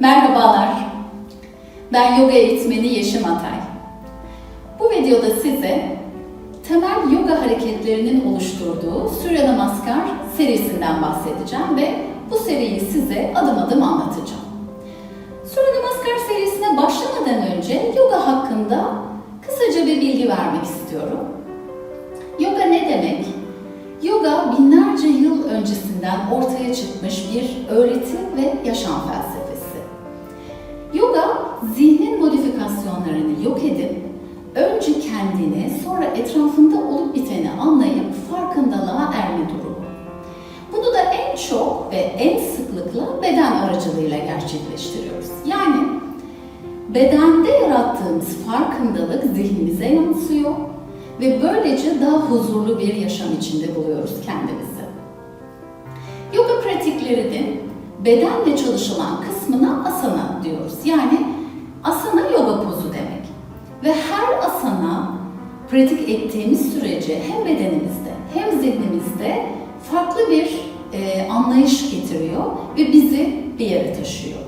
Merhabalar. Ben yoga eğitmeni Yeşim Atay. Bu videoda size temel yoga hareketlerinin oluşturduğu Surya Namaskar serisinden bahsedeceğim ve bu seriyi size adım adım anlatacağım. Surya Namaskar serisine başlamadan önce yoga hakkında kısaca bir bilgi vermek istiyorum. Yoga ne demek? Yoga binlerce yıl öncesinden ortaya çıkmış bir öğretim ve yaşam felsefesi. Zihnin modifikasyonlarını yok edip önce kendini sonra etrafında olup biteni anlayıp farkındalığa erme durumu. Bunu da en çok ve en sıklıkla beden aracılığıyla gerçekleştiriyoruz. Yani bedende yarattığımız farkındalık zihnimize yansıyor ve böylece daha huzurlu bir yaşam içinde buluyoruz kendimizi. Yoga pratiklerinin bedenle çalışılan kısmına asana diyoruz. Yani asana yoga pozu demek. Ve her asana pratik ettiğimiz sürece hem bedenimizde hem zihnimizde farklı bir e, anlayış getiriyor ve bizi bir yere taşıyor.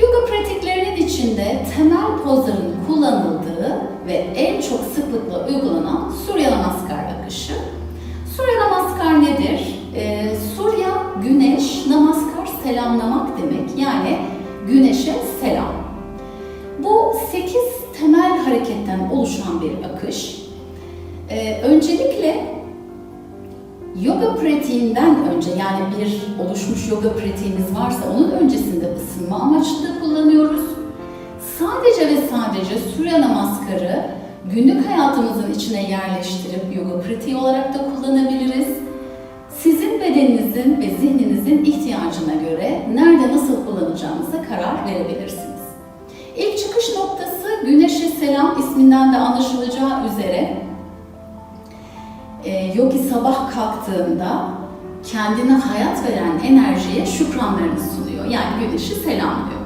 Yoga pratiklerinin içinde temel pozların kullanıldığı ve en çok sıklıkla uygulanan Surya Namaskar oluşan bir akış. Ee, öncelikle yoga pratiğinden önce yani bir oluşmuş yoga pratiğimiz varsa onun öncesinde ısınma amaçlı kullanıyoruz. Sadece ve sadece Surya Namaskar'ı günlük hayatımızın içine yerleştirip yoga pratiği olarak da kullanabiliriz. Sizin bedeninizin ve zihninizin ihtiyacına göre nerede nasıl kullanacağınıza karar verebilirsiniz. İlk çıkış noktası Güneşe Selam isminden de anlaşılacağı üzere e, yogi sabah kalktığında kendine hayat veren enerjiye şükranlarını sunuyor. Yani güneşi selamlıyor.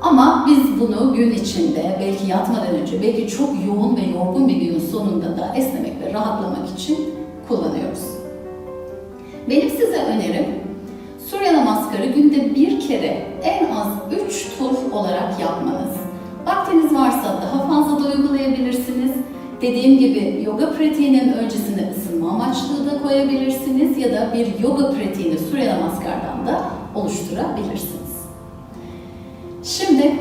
Ama biz bunu gün içinde, belki yatmadan önce, belki çok yoğun ve yorgun bir günün sonunda da esnemek ve rahatlamak için kullanıyoruz. Benim size önerim Surya Namaskar'ı günde bir kere en az 3 tur olarak yapmanız. Vaktiniz varsa daha fazla da uygulayabilirsiniz. Dediğim gibi yoga pratiğinin öncesine ısınma amaçlı da koyabilirsiniz ya da bir yoga pratiğini Surya Namaskar'dan da oluşturabilirsiniz. Şimdi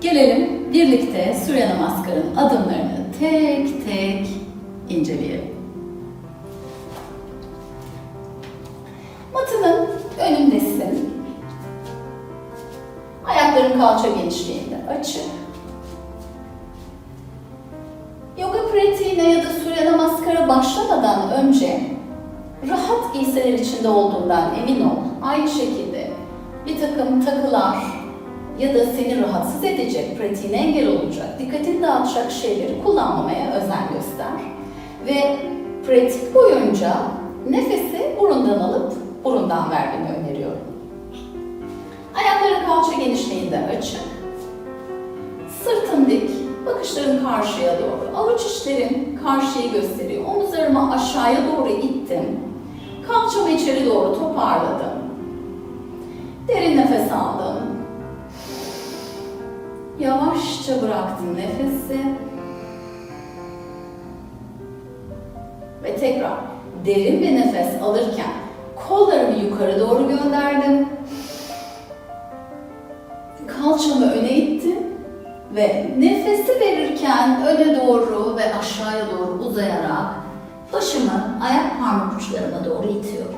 gelelim birlikte Surya Namaskar'ın adımlarını tek tek inceleyelim. Matının önündesin. Ayakların kalça genişliğinde açık. Pratiğine ya da Surya Namaskara başlamadan önce rahat giysiler içinde olduğundan emin ol. Aynı şekilde bir takım takılar ya da seni rahatsız edecek, pratiğine engel olacak, dikkatini dağıtacak şeyleri kullanmamaya özen göster. Ve pratik boyunca nefesi burundan alıp burundan vermeni öneriyorum. Ayakların kalça genişliğinde açık. Sırtın dik, bakışların karşıya doğru. Avuç içlerin karşıyı gösteriyor. Omuzlarımı aşağıya doğru ittim. Kalçamı içeri doğru toparladım. Derin nefes aldım. Yavaşça bıraktım nefesi. Ve tekrar derin bir nefes alırken kollarımı yukarı doğru gönderdim. Kalçamı öne ittim ve nefesi verirken öne doğru ve aşağıya doğru uzayarak başımı ayak parmak uçlarıma doğru itiyorum.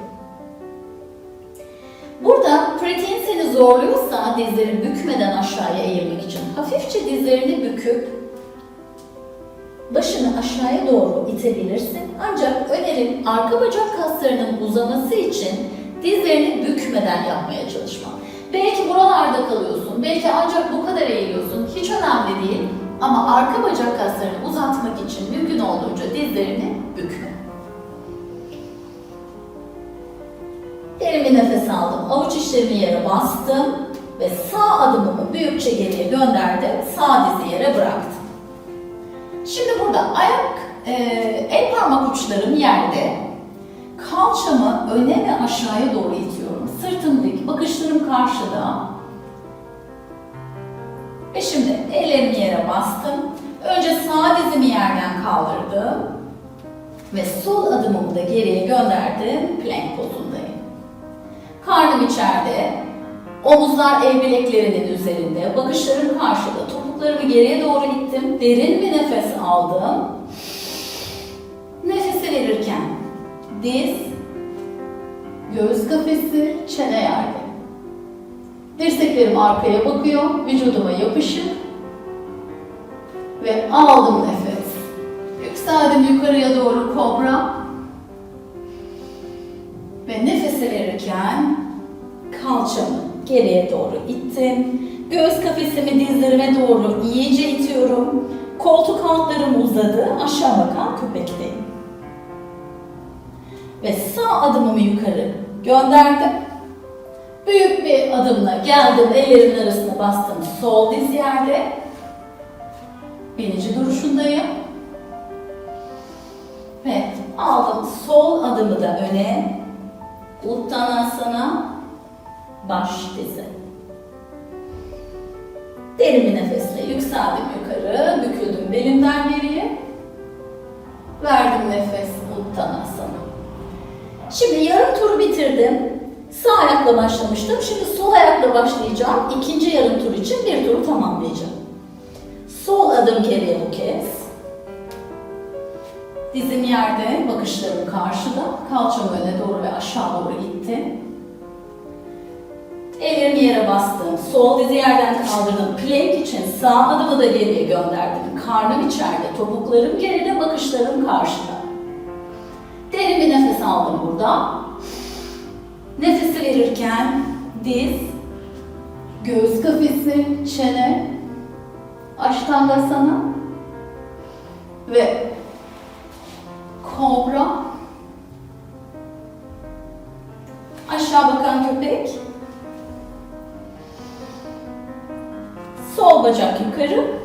Burada pratiğin seni zorluyorsa dizleri bükmeden aşağıya eğilmek için hafifçe dizlerini büküp başını aşağıya doğru itebilirsin. Ancak önerim arka bacak kaslarının uzaması için dizlerini bükmeden yapmaya çalışma. Belki buralarda kalıyorsun, belki ancak bu kadar eğiliyorsun. Hiç önemli değil. Ama arka bacak kaslarını uzatmak için mümkün olduğunca dizlerini bükme. Derin bir nefes aldım. Avuç içlerimi yere bastım ve sağ adımımı büyükçe geriye gönderdim. Sağ dizi yere bıraktım. Şimdi burada ayak, e, el parmak uçlarım yerde. Kalçamı öne ve aşağıya doğru itiyorum. Sırtım dik, bakışlarım karşıda. Ve şimdi ellerimi yere bastım. Önce sağ dizimi yerden kaldırdım. Ve sol adımımı da geriye gönderdim. Plank pozundayım. Karnım içeride. Omuzlar el bileklerinin üzerinde. Bakışlarım karşıda. Topuklarımı geriye doğru ittim. Derin bir nefes aldım. Nefesi verirken diz, göğüs kafesi, çene yerde. Dirseklerim arkaya bakıyor, vücuduma yapışık. Ve aldım nefes. Yükseldim yukarıya doğru kobra. Ve nefesi verirken kalçamı geriye doğru ittim. Göğüs kafesimi dizlerime doğru iyice itiyorum. Koltuk altlarım uzadı. Aşağı bakan köpekteyim. Ve sağ adımımı yukarı gönderdim. Büyük bir adımla geldim, ellerimin arasına bastım. Sol diz yerde. Birinci duruşundayım. Ve aldım sol adımı da öne. Uttanasana. Baş dizi. Derin bir nefesle yükseldim yukarı. Büküldüm belimden geriye. Verdim nefes. Uttanasana. Şimdi yarım turu bitirdim. Sağ ayakla başlamıştım. Şimdi sol ayakla başlayacağım. İkinci yarım tur için bir turu tamamlayacağım. Sol adım geriye bu kez. Dizim yerde, bakışlarım karşıda. Kalçam öne doğru ve aşağı doğru gitti. Ellerimi yere bastım. Sol dizi yerden kaldırdım. Plank için sağ adımı da geriye gönderdim. Karnım içeride, topuklarım geride, bakışlarım karşıda. Burada. Nefesi verirken diz, göğüs kafesi, çene, aştangasana ve kobra. Aşağı bakan köpek. Sol bacak yukarı.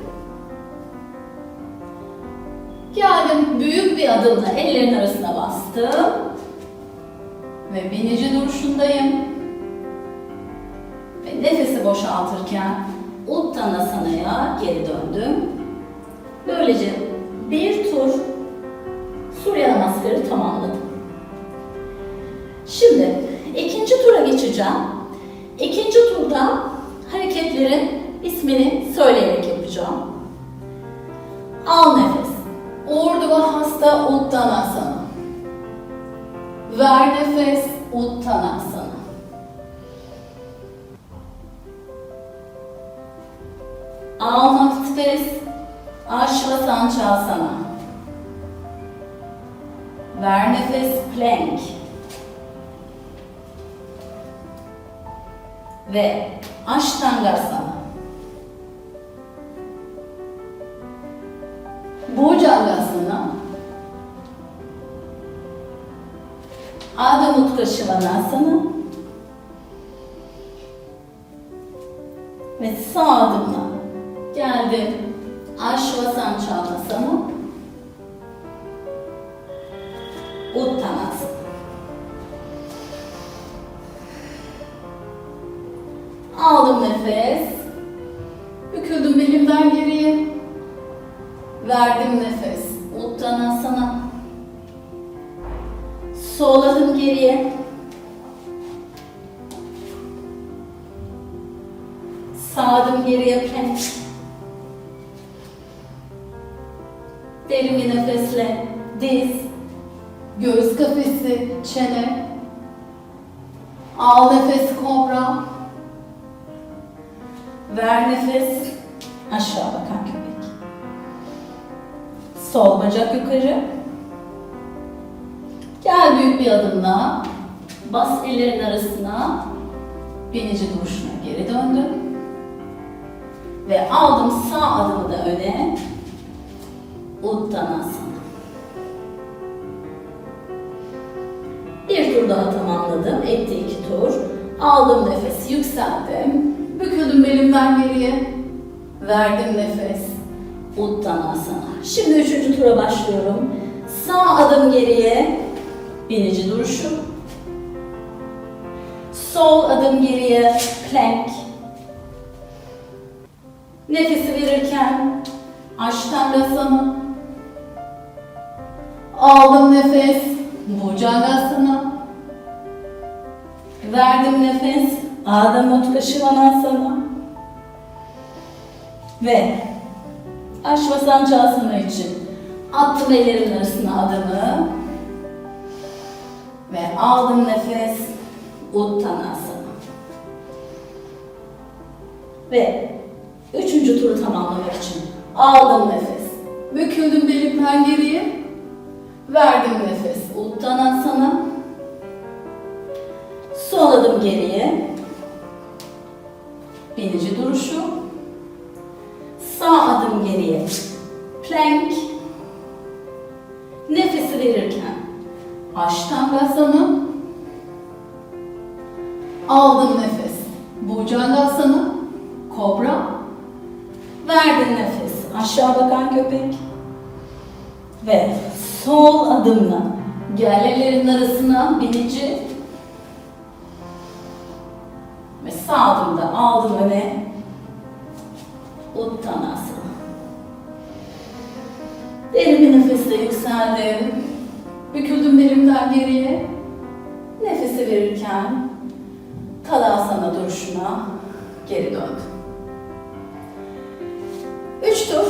Geldim büyük bir adımla ellerin arasına bastım. Ve binici duruşundayım. Ve nefesi boşaltırken Uttanasana'ya geri döndüm. Böylece bir tur Surya Namaskar'ı tamamladım. Şimdi ikinci tura geçeceğim. İkinci turda hareketlerin ismini söyleyerek yapacağım. Al nefes. Urdhva Hasta Uttanasana. Ver nefes Uttanasana. Al nefes Ashvasanchasana. Ver nefes Plank. Ve Ashtangasana. Bhujangasana. Adho Mukha Shivanasana. Ve sağ adımla geldim. Ashwasanchalasana. Uttanasana. Aldım nefes. Büküldüm belimden geriye. Verdim nefes. Geriye. Sağ adım geriye plank. Derin bir nefesle diz, göğüs kafesi, çene. Al nefes kobra. Ver nefes aşağı bakan köpek. Sol bacak yukarı. Gel büyük bir adımla. Bas ellerin arasına. Binici duruşuna geri döndüm. Ve aldım sağ adımı da öne. Uttanasana. Bir tur daha tamamladım. Etti iki tur. Aldım nefes, yükseldim. Büküldüm belimden geriye. Verdim nefes. Uttanasana. Şimdi üçüncü tura başlıyorum. Sağ adım geriye. Binici duruşu. Sol adım geriye. Plank. Nefesi verirken Ashtangasana. Aldım nefes. Bhujangasana. Verdim nefes. Adho Mukha Shivanasana. Ve Aşvasancasana için attım ellerimin arasına adımı. Ve aldım nefes. Uttanasana. Ve üçüncü turu tamamlamak için aldım nefes. Büküldüm belimden geriye. Verdim nefes. Uttanasana. Sol adım geriye. Birinci duruşu. Sağ adım geriye. Plank. Ashtangasana. Aldım nefes. Bhujangasana. Kobra. Verdin nefes. Aşağı bakan köpek. Ve sol adımla gel ellerin arasına birinci ve sağ adımda aldım öne Uttanasana. Derin bir nefesle yükseldim. Büküldüm belimden geriye. Nefesi verirken Tadasana duruşuna geri döndüm. Üç tur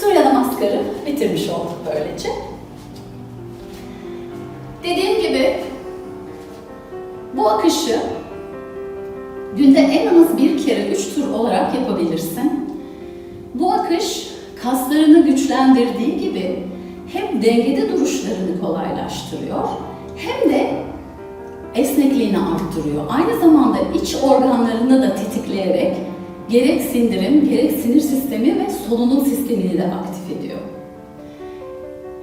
Surya Namaskar'ı bitirmiş olduk böylece. Dediğim gibi bu akışı günde en az bir kere üç tur olarak yapabilirsin. Bu akış kaslarını güçlendirdiği gibi hem dengede duruşlarını kolaylaştırıyor hem de esnekliğini arttırıyor. Aynı zamanda iç organlarını da tetikleyerek gerek sindirim, gerek sinir sistemi ve solunum sistemini de aktif ediyor.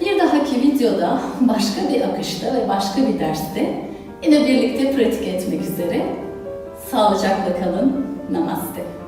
Bir dahaki videoda başka bir akışta ve başka bir derste yine birlikte pratik etmek üzere. Sağlıcakla kalın. Namaste.